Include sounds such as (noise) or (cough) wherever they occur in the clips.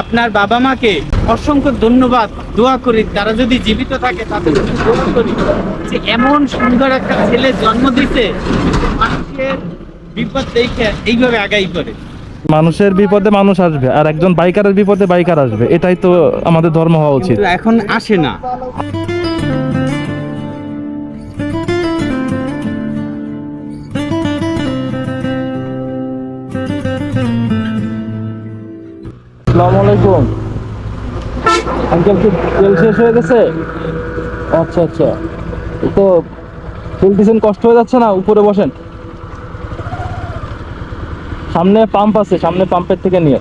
আপনার বাবা মাকে অসংখ্য ধন্যবাদ দোয়া করি। তারা যদি জীবিত থাকে তাদের দোয়া করি। যে এমন সুন্দর একটা ছেলে জন্ম দিতে মানুষের বিপদ দেখে এইভাবে আগাই করে। মানুষের বিপদে মানুষ আসবে আর একজন বাইকারের বিপদে বাইকার আসবে। এটাই তো আমাদের ধর্ম হওয়া উচিত। এখন আসে না। আলাইকুম। আঙ্কেল কি তেল শেষ হয়ে গেছে? আচ্ছা আচ্ছা। তো তেল দিচ্ছেন কষ্ট হয়ে যাচ্ছে না? উপরে বসেন। সামনে পাম্প আছে, সামনে পাম্পের থেকে নিয়ে।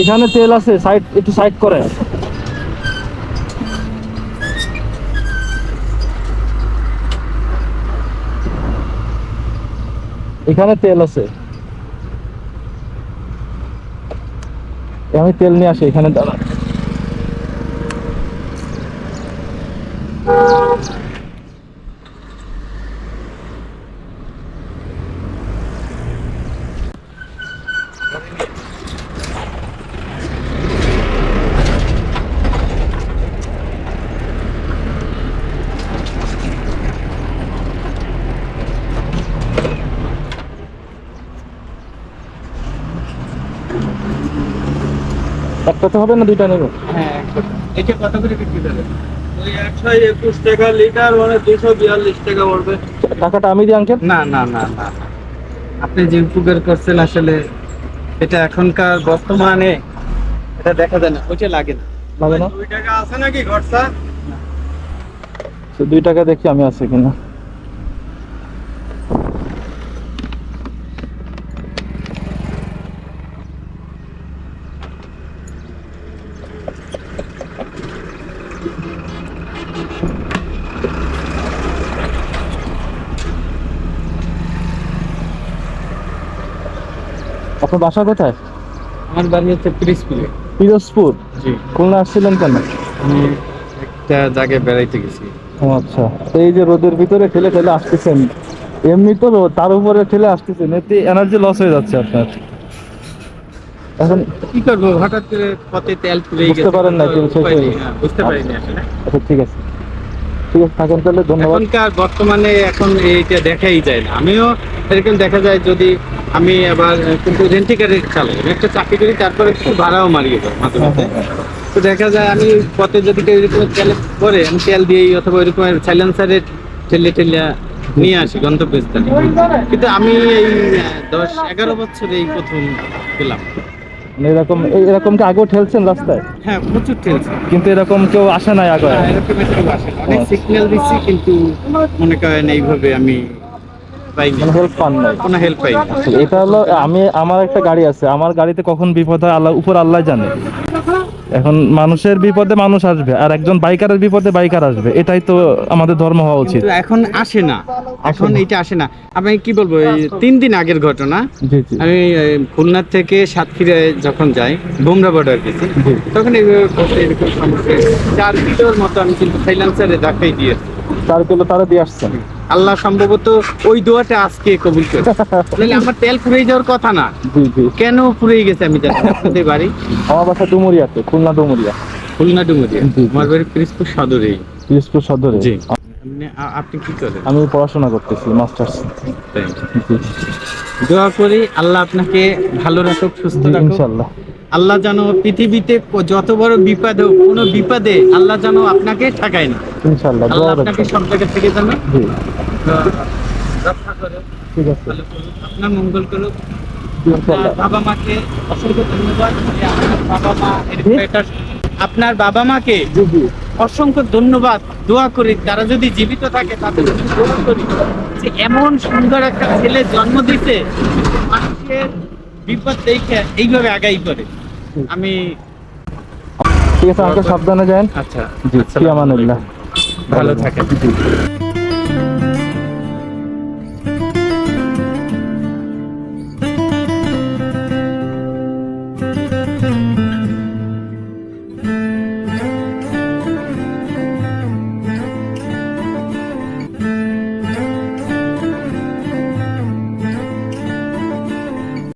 এখানে তেল আছে সাইড একটু সাইড করে। এখানে তেল আছে। আমি তেল নিয়ে আসি, এখানে দাঁড়া একটাতে হবে না দুইটা নেব? হ্যাঁ এটা কত করে বিক্রি করে ওই একশো একুশ টাকা লিটার মানে দুশো বিয়াল্লিশ টাকা পড়বে। টাকাটা আমি দিই আঙ্কেল? না না না না। আপনি যে উপকার করছেন আসলে এটা এখনকার বর্তমানে এটা দেখা যায় না ওইটা লাগে না। লাগে না? দুই টাকা আছে নাকি ঘরসা তো দুই টাকা দেখি আমি আছে কিনা। আপনার বাসা কোথায়? আমার বাড়ি হচ্ছে পিরিসপুরে পিরোজপুর? জি। খুলনা আসছিলেন কেন? আমি একটা জায়গায় বেড়াইতে গেছি। ও আচ্ছা। এই যে রোদের ভিতরে ঠেলে ঠেলে আসতেছেন এমনি তো তার উপরে ঠেলে আসতেছেন এতে এনার্জি লস হয়ে যাচ্ছে আপনার। এখন কি করব? হঠাৎ করে পথে তেল পুড়ে বুঝতে পারেন না, হয়ে আসলে। আচ্ছা ঠিক আছে। ঠিক আছে থাকেন তাহলে ধন্যবাদ। এখনকার বর্তমানে এখন এইটা দেখাই যায় না। আমিও এরকম দেখা যায় যদি আমি আবার কিন্তু রেন্টিকারে চালাই। একটা চাকরি করি তারপরে একটু ভাড়াও মারিয়ে দেয় মাঝে মাঝে তো দেখা যায় আমি পথে যদি কেউ এরকম তেল করে আমি তেল দিয়েই অথবা ওইরকম সাইলেন্সারে ঠেলে ঠেলে নিয়ে আসি গন্তব্যস্থানে কিন্তু আমি এই দশ এগারো বছর এই প্রথম পেলাম। মানে এরকম এরকম কি আগেও ঠেলছেন রাস্তায়? হ্যাঁ প্রচুর ঠেলছে। কিন্তু এরকম কেউ আসে নাই আগে এরকম একটু আসে অনেক সিগন্যাল দিচ্ছি কিন্তু মনে করেন এইভাবে আমি পাইনি। হেল্প পান নাই। কোনো হেল্প পাইনি। এটা হলো আমি আমার একটা গাড়ি আছে। আমার গাড়িতে কখন বিপদ হয় আল্লাহ উপর আল্লাহ জানে। এখন মানুষের বিপদে মানুষ আসবে আর একজন বাইকারের বিপদে বাইকার আসবে। এটাই তো আমাদের ধর্ম হওয়া উচিত। এখন আসে না। এখন এটা আসে না। আমি কি বলব এই তিন দিন আগের ঘটনা। আমি এই, খুলনার থেকে সাতক্ষীরায় যখন যাই বোমরা বর্ডার গেছি তখন এরকম সমস্যা। চার কিলোর মতো আমি কিন্তু দেখাই দিয়েছি। চার কিলো তারা দিয়ে আসছেন আল্লাহ সম্ভবত ওই দোয়াটা আজকে কবুল করে (laughs) আমার তেল ফুরে যাওয়ার কথা না। জি জি। কেন ফুরে গেছে আমি জানি। আপনাদের বাড়ি আমার বাসা ডুমুরিয়াতে খুলনা ডুমুরিয়া। খুলনা ডুমুরিয়া। আমার বাড়ি পিরিজপুর সদরেই। পিরিজপুর সদরে। জি। আপনি- কি করেন? আমি পড়াশোনা করতেছি মাস্টার্স। দোয়া করি আল্লাহ আপনাকে ভালো রাখুক সুস্থ রাখুক। ইনশাল্লাহ আল্লাহ যেন পৃথিবীতে যত বড় বিপদ হোক কোনো বিপদে আল্লাহ যেন আপনাকে ঠেকায় না। ইনশাল্লাহ আল্লাহ আপনাকে সব জায়গা থেকে যেন জি। রক্ষা করে। ঠিক আছে। আপনার মঙ্গল করুক। বাবা মাকে অসংখ্য ধন্যবাদ। আপনার বাবা মা আপনার বাবা মাকে অসংখ্য ধন্যবাদ দোয়া করি। তারা যদি জীবিত থাকে তাদের দোয়া করি। যে এমন সুন্দর একটা ছেলে জন্ম দিতে মানুষের বিপদ দেখে এইভাবে আগাই করে। আমি ঠিক আছে আমাকে সাবধানে যান। আচ্ছা জি ভালো থাকেন।